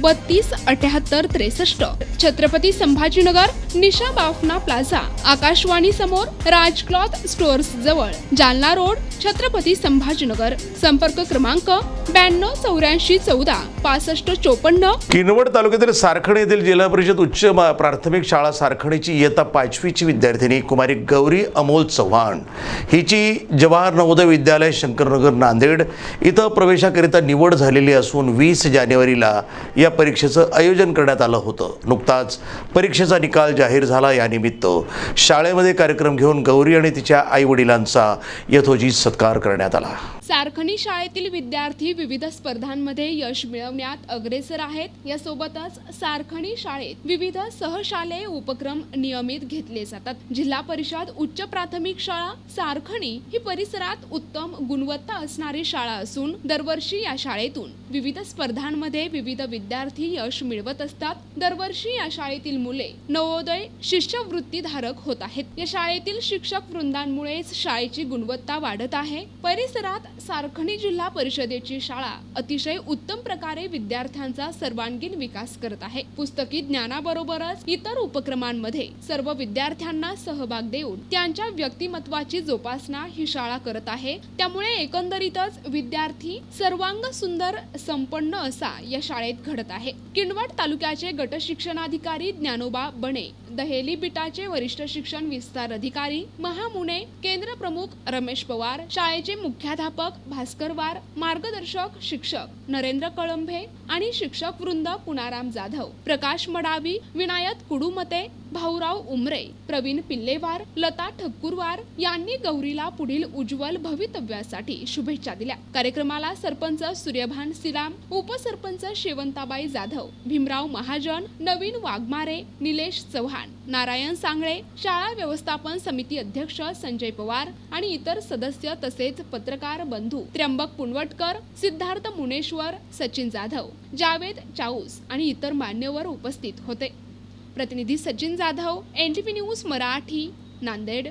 बत्तीस अठ्याहत्तर त्रेसष्ट. छत्रपती संभाजीनगर निशा बाफना प्लाझा. आकाशवाणी समोर राज क्लॉथ स्टोअर्स जवळ. जालना रोड छत्रपती संभाजीनगर. संपर्क क्रमांक ब्याण्णव चौऱ्याऐंशी चौदा पासष्ट चोपन्न. किनवट तालुक्यातील सारखण येथील जिल्हा परिषद उच्च प्राथमिक शाळा सारखणीची इयत्ता पाचवीची विद्यार्थिनी कुमारी गौरी अमोल चव्हाण. हिची जवाहर नवोदय विद्यालय शंकरनगर नांदेड. इथं प्रवेशाकरिता निवड झालेली असून वीस जानेवारीला या परीक्षेचं आयोजन करण्यात आलं होतं. नुकताच परीक्षेचा निकाल जाहीर झाला यानिमित्त शाळेमध्ये कार्यक्रम घेऊन गौरी आणि तिच्या आईवडिलांचा यथोचित सत्कार करण्यात आला. सारखणी शाळेतील विद्यार्थी विविध स्पर्धांमध्ये यश मिळवण्यात अग्रेसर आहेत. यासोबतच सारखणी शाळेत विविध सहशालेय उपक्रम नियमित घेतले जातात. जिल्हा परिषद उच्च प्राथमिक शाळा सारखणी ही परिसरात उत्तम गुणवत्ता असणारी शाळा असून दरवर्षी या शाळेतून विविध स्पर्धांमध्ये विविध विद्यार्थी यश मिळवत असतात. दरवर्षी या शाळेतील मुले नवोदय शिष्यवृत्तीधारक होत आहेत. या शाळेतील शिक्षक वृंदांमुळेच शाळेची गुणवत्ता वाढत आहे. परिसरात सारखणी जिल्हा परिषदेची शाळा अतिशय उत्तम प्रकारे विद्यार्थ्यांचा सर्वांगीण विकास करत आहे. पुस्तकी ज्ञानाबरोबरच इतर उपक्रमांमध्ये सर्व विद्यार्थ्यांना सहभाग देऊन त्यांच्या व्यक्तिमत्वाची जोपासना ही शाळा करत आहे. त्यामुळे एकंदरीतच विद्यार्थी सर्वांग सुंदर संपन्न असा या शाळेत घडत आहे. किंडवट तालुक्याचे गट शिक्षणाधिकारी ज्ञानोबा बणे दहेली बिटाचे वरिष्ठ शिक्षण विस्तार अधिकारी महामुने केंद्र प्रमुख रमेश पवार शाळेचे मुख्याध्यापक भास्करवार मार्गदर्शक शिक्षक नरेंद्र कळंभे आणि शिक्षक वृंद पुनाराम जाधव प्रकाश मडावी विनायक कुडुमते भाऊराव उमरे प्रवीण पिल्लेवार लता ठक्कुरवार यांनी गौरीला पुढील उज्ज्वल भवितव्यासाठी शुभेच्छा दिल्या. कार्यक्रमाला सरपंच सूर्यभान सिलाम उपसरपंच शेवंताबाई जाधव भीमराव महाजन नवीन वाघमारे निलेश चव्हाण नारायण सांगळे शाळा व्यवस्थापन समिती अध्यक्ष संजय पवार आणि इतर सदस्य तसेच पत्रकार बंधू त्र्यंबक पुनवटकर सिद्धार्थ मुनेश्वर सचिन जाधव जावेद चाऊस आणि इतर मान्यवर उपस्थित होते. प्रतिनिधी सचिन जाधव एन न्यूज मराठी नांदेड.